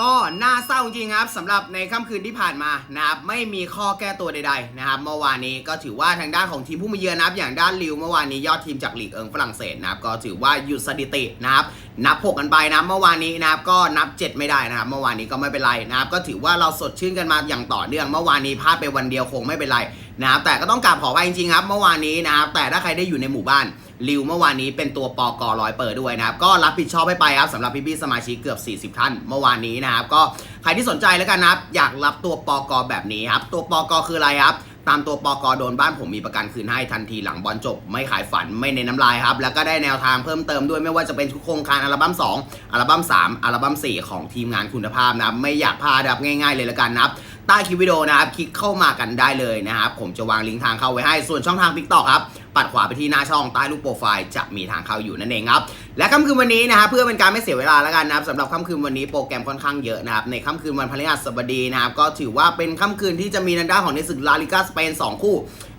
ก็น่าเศร้าจริงครับสำหรับในค่ำคืนที่ผ่านมานะครับไม่มีข้อแก้ตัวใดๆนะครับเมื่อวานนี้ก็ถือว่าทางด้านของทีมผู้มาเยือนนะครับอย่างด้านลิวเมื่อวานนี้ยอดทีมจากลีกเอิงฝรั่งเศสนะครับก็ถือว่าหยุดสถิตินะครับนับ 6 กันไปนะเมื่อวานนี้นะครับก็นับ 7 ไม่ได้นะครับเมื่อวานนี้ก็ไม่เป็นไรนะครับก็ถือว่าเราสดชื่นกันมาอย่างต่อเนื่อง เมื่อวานนี้พลาดไปวันเดียวคงไม่เป็นไร นะครับแต่ก็ต้องกราบขอไว้จริงๆครับเมื่อวานนี้นะครับแต่ถ้าใครได้อยู่ในหมู่บ้านลิวเมื่อวานนี้เป็นตัวปอกอร้อยเปิดด้วยนะครับก็รับผิดชอบให้ไปครับสำหรับพี่ๆสมาชิกเกือบ 40 ท่านเมื่อวานนี้นะครับก็ใครที่สนใจแล้วกันนะครับอยากรับตัวปอกอแบบนี้ครับตัวปอกอคืออะไรครับตามตัวปอกอโดนบ้านผมมีประกันคืนให้ทันทีหลังบอลจบ ไม่ขายฝันไม่เน้นน้ำลายครับ แล้วก็ได้แนวทางเพิ่มเติมด้วยไม่ว่าจะเป็นโครงการอัลบั้ม 2 อัลบั้ม 3 อัลบั้ม 4 ของทีมงานคุณภาพนะครับไม่อยากพลาดนะครับง่าย ๆ เลยละกันนะครับ ใต้คลิปวิดีโอนะครับ คลิกเข้ามากันได้เลยนะครับ ผมจะวางลิงก์ทางเข้าไว้ให้ ส่วนช่องทาง t ิ k t o k ครับ ปัดขวาไปที่หน้าช่องใต้รูปโปรไฟล์จะมีทางเข้าอยู่นั่นเองครับ และค่ำคืนวันนี้นะครับเพื่อเป็นการไม่เสียเวลาแล้วกันนะครับสำหรับค่ำคืนวันนี้โปรแกรมค่อนข้างเยอะนะครับในค่ำคืนวันพฤหัสบดีนะครับก็ถือว่าเป็นค่ำคืนที่จะมีทางด้านของในศึกลาลิกาสเปน2คู่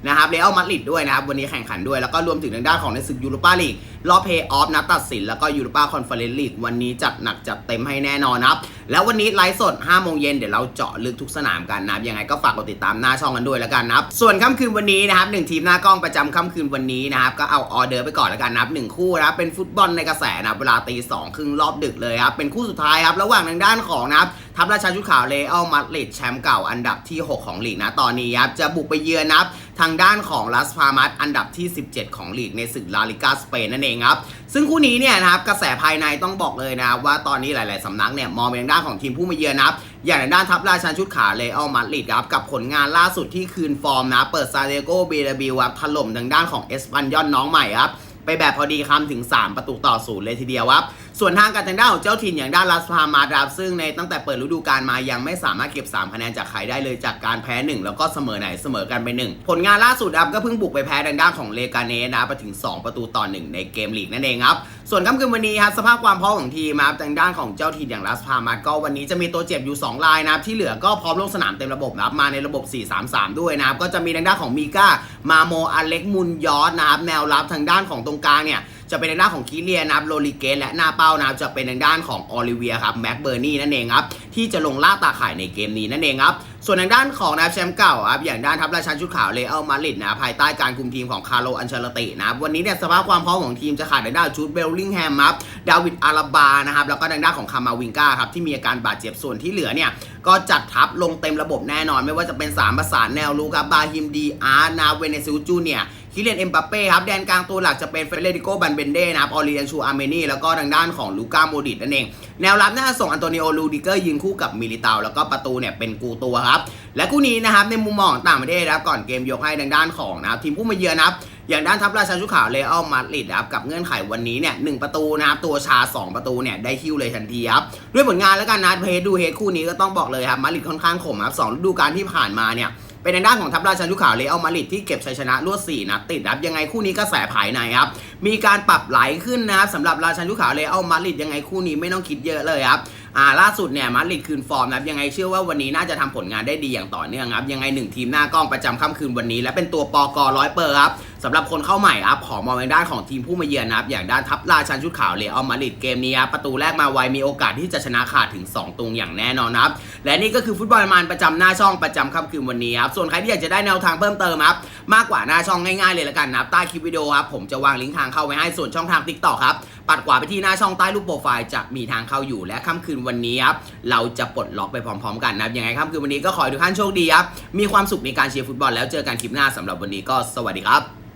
นะครับเรอัลมาดริดด้วยนะครับวันนี้แข่งขันด้วยแล้วก็รวมถึงทางด้านของในศึกยูโรปาลีกรอบเพย์ออฟนัดตัดสินแล้วก็ยูโรปาคอนเฟอเรนซ์ลีกวันนี้จัดหนักจัดเต็มให้แน่นอนนะครับแล้ววันนี้ไลฟ์สด5โมงเย็นเดี๋ยวเราเจาะลึกทุกสนามกันนะครับยังไงก็ฝากกดติดตามหน้าช่องกันด้วยแล้วกันนะครับส่วนค่ำคืนวันนี้นะครับหนึ่งทีมหน้ากล้องประจำค่ำคืนวันนี้นะครับก็เอาออเดอร์ไปก่อนแล้วกันนะครับหนึ่งคู่นะครับเป็นฟุตบอลในกระแสนะเวลาตีสองครึ่งรอบดึกเลยครับ เป็นคู่สุดท้ายครับ ระหว่างทางด้านของนะครับทัพราชาชุดขาวเลอัลมาดริดแชมป์เก่าอันดับที่ 6 ของลีกนะตอนนี้ครับจะบุกไปเยือนนะครับทางด้านของลัสพามัสอันดับที่ 17 ของลีกในศึกลาลิกาสเปนนั่นเองครับ ซึ่งคู่นี้เนี่ยนะครับกระแสภายในต้องบอกเลยนะครับว่าตอนนี้หลาย ๆ สำนักเนี่ยมองไปทางด้านของทีมผู้มาเยือนนะครับอย่างทางด้านทัพราชันชุดขาวเลอัลมาดริดครับกับผลงานล่าสุดที่คืนฟอร์มนะเปิดซาเดโกเบเดบิวครับถล่มทางด้านของเอสปันยอนน้องใหม่ครับ ไปแบบพอดีคำถึง 3 ประตูต่อศูนย์เลยทีเดียวครับ ส่วนทางการทางด้านของเจ้าถิ่นอย่างด้านลาสพามาดรับซึ่งในตั้งแต่เปิดฤดูกาลมายังไม่สามารถเก็บ 3 คะแนนจากใครได้เลยจากการแพ้ 1 แล้วก็เสมอไหนเสมอกันไป 1 ผลงานล่าสุดครับก็เพิ่งบุกไปแพ้ทางด้านของเลกาเนสนะไปถึง 2 ประตูต่อ 1 ในเกมลีกนั่นเองครับส่วนค่ำคืนวันนี้ครับสภาพความพร้อมของทีมครับทางด้านของเจ้าถิ่นอย่างลาสพามาก็วันนี้จะมีตัวเจ็บอยู่ 2 รายนะครับที่เหลือก็พร้อมลงสนามเต็มระบบนะครับมาในระบบ 4-3-3 ด้วยนะครับก็จะมีทางด้านของมีก้ามาโมอเล็กมุนยอสนะครับแนวรับทางด้านของตรงกลางเนี่ย จะเป็นทางด้านของคิเลียนะครับโรลิเกสและหน้าเป้านะครับจะเป็นทางด้านของออลิเวียครับแม็กเบอร์นี่นั่นเองครับที่จะลงล่าตาข่ายในเกมนี้นั่นเองครับส่วนทางด้านของนะครับแชมป์เก่าครับอย่างด้านทัพราชันชุดขาวเลอัลมาริดนะภายใต้การคุมทีมของคาร์โลอันเชลตินะครับวันนี้เนี่ยสภาพความพร้อมของทีมจะขาดทางด้านจูดเบลลิงแฮมครับดาวิดอาราบานะครับแล้วก็ทางด้านของคามาวิงกาครับที่มีอาการบาดเจ็บส่วนที่เหลือเนี่ยก็จัดทัพลงเต็มระบบแน่นอน ไม่ว่าจะเป็นสามประสานแนวลูครับบาฮิมดีอาร์นาเวเนซิลจูเนีย คิเลียนเอ็มบัปเป้ครับแดนกลางตัวหลักจะเป็นเฟเดริโกบันเบนเด้นะครับออริเอนชูอาร์เมนีแล้วก็ทางด้านของลูก้าโมดิตนั่นเอง แนวรับหน้าส่งอันโตนิโอลูดิเกอร์ยืนคู่กับมิลิตาแล้วก็ประตูเนี่ยเป็นกูตัวครับ และคู่นี้นะครับในมุมมองต่างประเทศนะครับก่อนเกมยกให้ทางด้านของนะครับทีมผู้มาเยือนนะครับอย่างด้านทัพราชาชุขาวเลอัลมาดริดนะครับกับเงื่อนไขวันนี้เนี่ยหนึ่งประตูนะครับตัวชา 2 ประตูเนี่ยได้คิวเลยทันทีครับด้วยผลงานแล้วกันนะเฮดดูเฮดคู่นี้ก็ต้องบอกเลยครับมาดริดค่อนข้างขมครับสองฤดูกาลที่ผ่านมาเนี่ย เป็นในด้านของทัพราชาชุดขาวเลอัลมาริดที่เก็บชัยชนะรวด4นัดติดครับยังไงคู่นี้ก็แสภายในครับมีการปรับไหลขึ้นนะครับสำหรับราชาชุดขาวเลอัลมาริดยังไงคู่นี้ไม่ต้องคิดเยอะเลยครับอ่าล่าสุดเนี่ยมาริดคืนฟอร์มนะยังไงเชื่อว่าวันนี้น่าจะทำผลงานได้ดีอย่างต่อเนื่องครับยังไงหนึ่งทีมหน้ากล้องประจำค่ำคืนวันนี้ และเป็นตัวปอกร้อยเปอร์ครับ สำหรับคนเข้าใหม่ครับขอมองในด้านของทีมผู้มาเยือนนะครับอย่างด้านทัพราชันชุดขาวเลอัลมาดริดเกมนี้ครับประตูแรกมาไวมีโอกาสที่จะชนะขาดถึง 2ตรงอย่างแน่นอนนะครับและนี่ก็คือฟุตบอลมันประจำหน้าช่องประจำค่ำคืนวันนี้ครับส่วนใครที่อยากจะได้แนวทางเพิ่มเติมครับมากกว่าหน้าช่องง่ายๆเลยละกันนะครับใต้คลิปวิดีโอครับผมจะวางลิงก์ทางเข้าไว้ให้ส่วนช่องทาง t ิ k t o k ครับปัดขวาไปที่หน้าช่องใต้รูปโปรไฟล์จะมีทางเข้าอยู่และค่ำคืนวันนี้ครับเราจะปลดล็อกไปพร้อมๆ กันนะครับยังไงค่ำคืนวันนี้ก็ขอให้ทุกท่านโชคดีครับมีความสุขในการเชียร์ฟุตบอลแล้วเจอกันคลิปหน้าสำหรับวันนี้ก็สวัสดีครับ